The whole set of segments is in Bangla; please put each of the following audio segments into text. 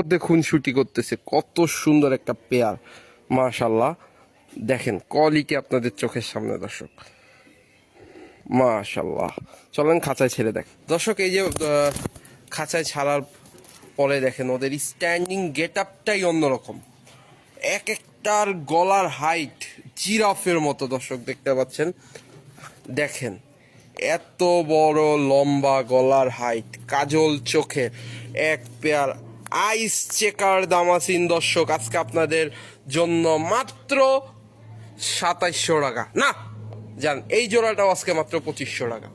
মধ্যে খুনসুটি করতেছে, কত সুন্দর একটা পেয়ার মাশাল্লাহ দেখেন কোয়ালিটি আপনাদের চোখের সামনে, দর্শক। মাশাল্লাহ চলেন খাঁচায় ছেড়ে দেখ। দর্শক, এই যে খাঁচায় ছাড়ার পরে দেখেন, ওদের স্ট্যান্ডিং গেট আপটাই অন্যরকম। এক একটার গলার হাইট জিরাফের মতো, দর্শক, দেখতে পাচ্ছেন? দেখেন, এত বড় লম্বা গলার হাইট কাজল চোখে এক পেয়ার আইস চেকার দামাসিন দর্শক, আজকে আপনাদের জন্য মাত্র সাতাইশশো টাকা। না, জান, এই জোড়াটাও আজকে মাত্র পঁচিশশো টাকা।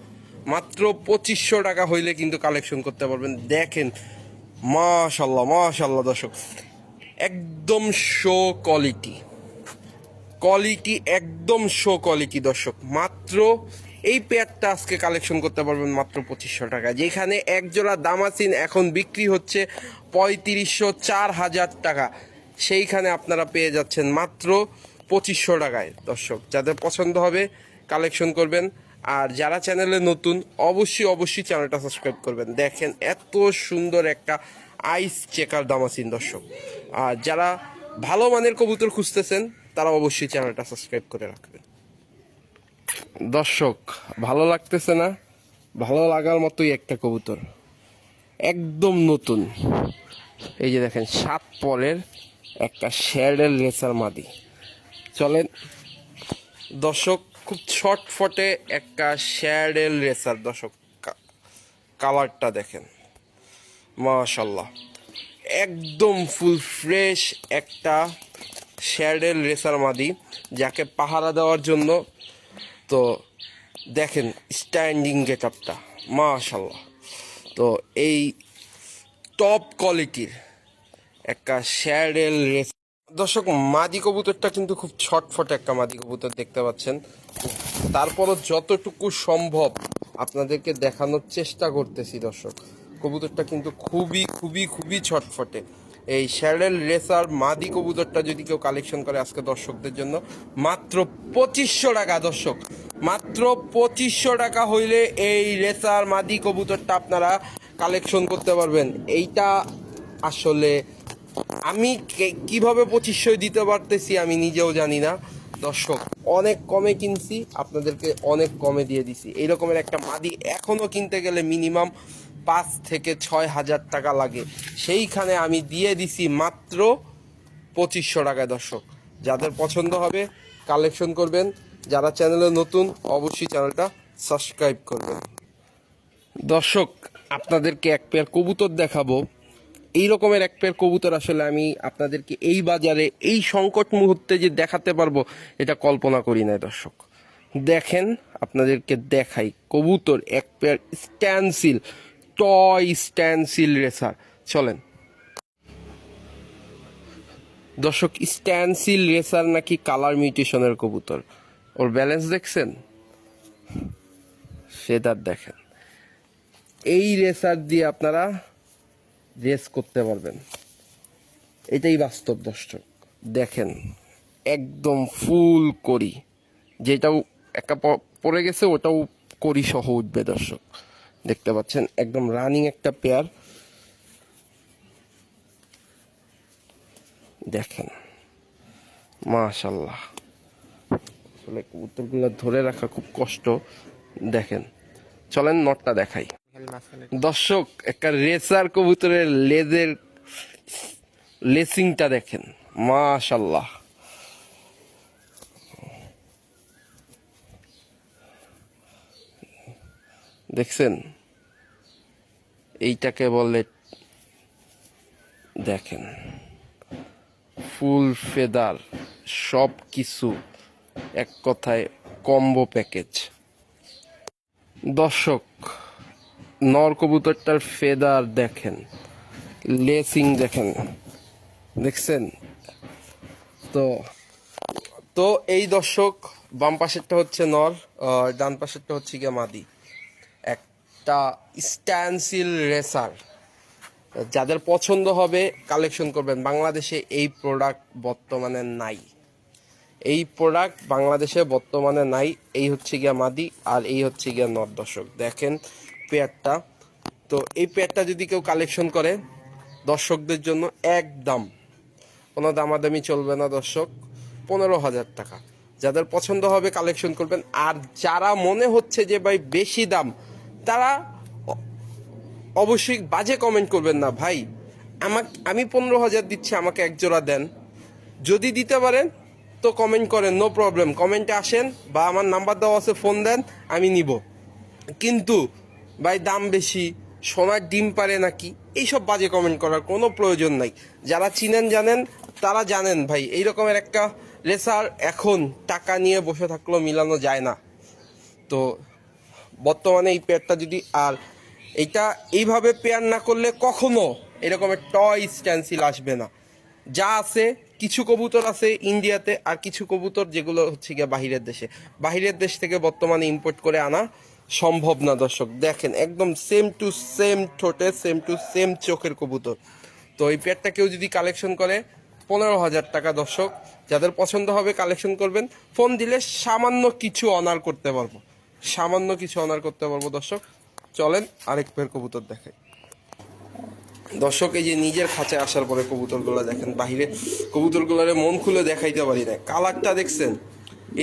মাত্র পঁচিশশো টাকা হইলে কিন্তু কালেকশন করতে পারবেন। দেখেন, মাশাল্লাহ মাশাল্লাহ দর্শক। একদম শো কোয়ালিটি কোয়ালিটি একদম শো কোয়ালিটি দর্শক। মাত্র এই পেয়ারটা আজকে কালেকশন করতে পারবেন মাত্র পঁচিশশো টাকা যেখানে এক জোড়া দামাসিন এখন বিক্রি হচ্ছে পঁয়ত্রিশশো চার হাজার টাকা। সেইখানে আপনারা পেয়ে যাচ্ছেন মাত্র পঁচিশশো টাকায়। দর্শক, যাদের পছন্দ হবে কালেকশন করবেন। আর যারা চ্যানেলে নতুন, অবশ্যই অবশ্যই চ্যানেলটা সাবস্ক্রাইব করবেন। দেখেন এত সুন্দর একটা আইস চেকার দামাসিন দর্শক। আর যারা ভালো মানের কবুতর খুঁজতেছেন, তারা অবশ্যই চ্যানেলটা সাবস্ক্রাইব করে রাখবেন। দর্শক, ভালো লাগতেছে না? ভালো লাগার মতোই একটা কবুতর। একদম নতুন। এই যে দেখেন, সাত পরের একটা শ্যাডেল রেসার মাদি। চলেন, দর্শক, খুব শর্ট ফটে একটা শ্যাডেল রেসার। দর্শক কালারটা দেখেন। মাশাল্লাহ একদম ফুল ফ্রেশ একটা শ্যাডেল রেসার মাদি, যাকে পাহারা দেওয়ার জন্য তো দেখেন স্ট্যান্ডিং গেট আপটা মাশাল্লাহ তো এই টপ কোয়ালিটির একটা শ্যাডেল রেস দর্শক, মাদি কবুতরটা কিন্তু খুব ছটফট একটা মাদি কবুতর দেখতে পাচ্ছেন। তারপরও যতটুকু সম্ভব আপনাদেরকে দেখানোর চেষ্টা করতেছি, দর্শক। কবুতরটা কিন্তু খুবই খুবই খুবই ছটফটে। এই শ্যাডেল রেসার মাদি কবুতরটা যদি কেউ কালেকশন করে আজকে দর্শকদের জন্য, মাত্র পঁচিশশো টাকা, দর্শক। মাত্র পঁচিশশো টাকা হইলে এই রেসার মাদি কবুতরটা আপনারা কালেকশন করতে পারবেন। এইটা আসলে আমি কীভাবে পঁচিশশো দিতে পারতেছি আমি নিজেও জানি না। দর্শক, অনেক কমে কিনছি, আপনাদেরকে অনেক কমে দিয়ে দিছি। এই রকমের একটা মাদি এখনও কিনতে গেলে মিনিমাম পাঁচ থেকে ছয় হাজার টাকা লাগে। সেইখানে আমি দিয়ে দিছি মাত্র পঁচিশশো টাকায়, দর্শক। যাদের পছন্দ হবে কালেকশন করবেন। যারা চ্যানেলে নতুন, অবশ্যই চ্যানেলটা সাবস্ক্রাইব করবেন। দর্শক, আপনাদেরকে এক পেয়ার কবুতর দেখাবো। এই রকমের এক পেয়ার কবুতর আসলে আমি আপনাদেরকে এই বাজারে, এই সংকট মুহূর্তে যে দেখাতে পারব, এটা কল্পনা করি না দর্শক। দেখেন, আপনাদেরকে দেখাই কবুতর, এক pair stencil, toy stencil racer. চলেন। দর্শক, স্ট্যান্সিল রেসার নাকি কালার মিউটেশনের কবুতর? ওর ব্যালেন্স দেখছেন? সেটার দেখেন। এই রেসার দিয়ে আপনারা রেস করতে পারবেন। এটাই বাস্তব দর্শক। দেখেন, একদম ফুল করি। যেটাও একটা পড়ে গেছে, ওটাও করি সহ উঠবে দর্শক। দেখতে পাচ্ছেন, একদম রানিং একটা পেয়ার দেখেন মাশাল্লাহ আসলে কবুতরগুলো ধরে রাখা খুব কষ্ট। দেখেন, চলেন নটটা দেখাই। দর্শক, একটা রেসার কবুতরের লেজের লেসিংটা দেখেন মাশাল্লাহ দেখছেন? এইটাকে বলে দেখেন, ফুল ফেদার সব কিছু এক কথায় কম্বো প্যাকেজ দর্শক নর কবুতরটার ফেদার দেখেন লেসিং দেখেন, দেখছেন? তো তো এই দর্শক, বাম পাশেরটা হচ্ছে নর ডান পাশেরটা হচ্ছে গিয়ে মাদি। একটা স্ট্যান্সিল রেসার যাদের পছন্দ হবে কালেকশন করবেন। বাংলাদেশে এই প্রোডাক্ট বর্তমানে নাই। এই প্রোডাক্ট বাংলাদেশে বর্তমানে নাই। এই হচ্ছে গিয়া মাদি আর এই হচ্ছে গিয়া নর দর্শক। দেখেন পেয়ারটা। তো এই পেয়ারটা যদি কেউ কালেকশন করে দর্শকদের জন্য একদম কোনো দামাদামি চলবে না দর্শক। পনেরো হাজার টাকা। যাদের পছন্দ হবে কালেকশন করবেন। আর যারা মনে হচ্ছে যে ভাই বেশি দাম, তারা অবশ্যই বাজে কমেন্ট করবেন না। ভাই, আমাকে আমি পনেরো হাজার দিচ্ছি, আমাকে এক জোড়া দেন। যদি দিতে পারেন তো কমেন্ট করেন নো প্রবলেম কমেন্টে আসেন বা আমার নাম্বার দেওয়া আছে ফোন দেন, আমি নিব। কিন্তু ভাই, দাম বেশি, সোনার ডিম পারে নাকি, এইসব বাজে কমেন্ট করার কোনো প্রয়োজন নাই। যারা চিনেন, জানেন, তারা জানেন ভাই এই রকমের একটা রেসার এখন টাকা নিয়ে বসে থাকলেও মিলানো যায় না। তো বর্তমানে এই পেয়ারটা যদি, আর এটা এইভাবে পেয়ার না করলে কখনো এরকমের টয় স্ট্যান্সিল আসবে না। যা আছে কিছু কবুতর আছে ইন্ডিয়াতে আর কিছু কবুতর যেগুলো হচ্ছে গিয়ে বাহিরের দেশে। বাহিরের দেশ থেকে বর্তমানে ইম্পোর্ট করে আনা সম্ভব না, দর্শক। দেখেন, একদম সেম টু সেম ঠোঁটে সেম টু সেম চোখের কবুতর। তো এই পেয়ারটা কেউ যদি কালেকশন করে, পনেরো হাজার টাকা, দর্শক। যাদের পছন্দ হবে কালেকশন করবেন। ফোন দিলে সামান্য কিছু অনার করতে পারব। সামান্য কিছু অনার করতে পারব, দর্শক। চলেন আরেক পেয়ার কবুতর দেখাই। দর্শক এই যে নিজের খাঁচায় আসার পরে কবুতরগুলো দেখেন, বাহিরে কবুতরগুলোরে মন খুলে দেখাইতে পারি না কালারটা দেখছেন?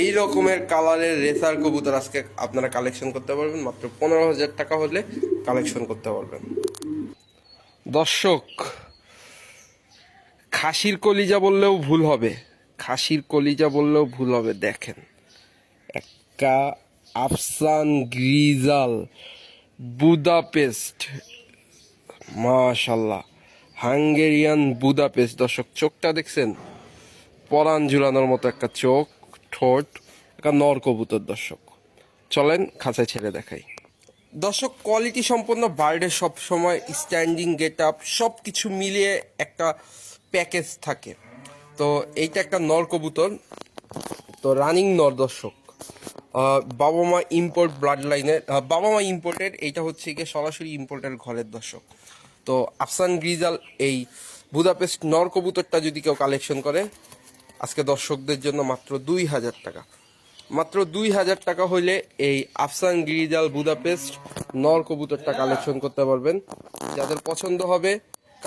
এই রকমের কালারের রেসার কবুতর আজকে আপনারা কালেকশন করতে পারবেন, মাত্র পনেরো হাজার টাকা হলে কালেকশন করতে পারবেন। দর্শক, খাসির কলিজা বললেও ভুল হবে। খাসির কলিজা বললেও ভুল হবে, দেখেন। একটা আফসান গ্রিজাল, বুদাপেস্ট মাশাল্লাহ হাঙ্গেরিয়ান বুদাপেস্ট, দর্শক, চোখটা দেখছেন? পরাণ ঝুলানোর মতো একটা চোখ, ঠোঁট, একটা নর কবুতর, দর্শক। চলেন, খাঁচায় ছেড়ে দেখাই। দর্শক কোয়ালিটি সম্পন্ন বার্ডে সব সময় স্ট্যান্ডিং গেট আপ সব কিছু মিলিয়ে একটা প্যাকেজ থাকে। তো, এইটা একটা নর কবুতর, তো রানিং নর, দর্শক। বাবা মা ইম্পোর্ট ব্লাড লাইনের বাবা মা ইম্পোর্টের এইটা হচ্ছে গিয়ে সরাসরি ইম্পোর্টের ঘরের দর্শক। তো আফসান গ্রিজাল এই বুদাপেস্ট নর কবুতরটা যদি কেউ কালেকশন করে, আজকে দর্শকদের জন্য মাত্র দুই হাজার টাকা। মাত্র দুই হাজার টাকা হইলে এই আফসান গ্রিজাল বুদাপেস্ট নর কবুতরটা কালেকশন করতে পারবেন। যাদের পছন্দ হবে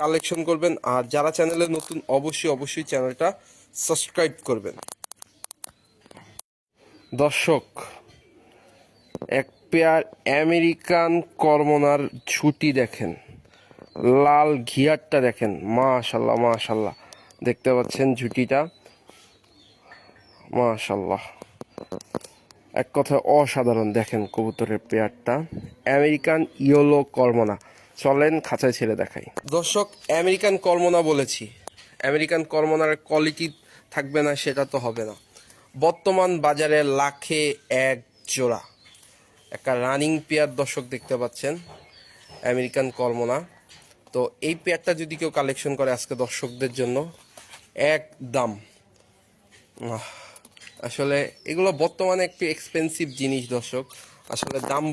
কালেকশন করবেন। আর যারা চ্যানেলে নতুন, অবশ্যই অবশ্যই চ্যানেলটা সাবস্ক্রাইব করবেন। দর্শক, এক পেয়ার আমেরিকান কর্মনার ছুটি দেখেন, লাল ঘিয়ারটা দেখেন, মাশাল্লাহ মাশাল্লাহ। দেখতে পাচ্ছেন ঝুটিটা? মাশাল্লাহ। এক কথায় অসাধারণ দেখেন কবুতরের পেয়ারটা। আমেরিকান ইয়েলো কর্মনা। চলেন খাঁচায় ছেড়ে দেখাই। দর্শক, আমেরিকান কর্মনা বলেছি। আমেরিকান কর্মনার কোয়ালিটি থাকবে না, সেটা তো হবে না। বর্তমান বাজারে লাখে এক জোড়া। একটা রানিং পেয়ার দর্শক দেখতে পাচ্ছেন, আমেরিকান কর্মনা তো এই পেয়ারটা যদি কেউ কালেকশন করে আজকে দর্শকদের জন্য এক দাম আসলে এগুলো বর্তমানে একটু এক্সপেন্সিভ জিনিস দর্শক। আসলে দাম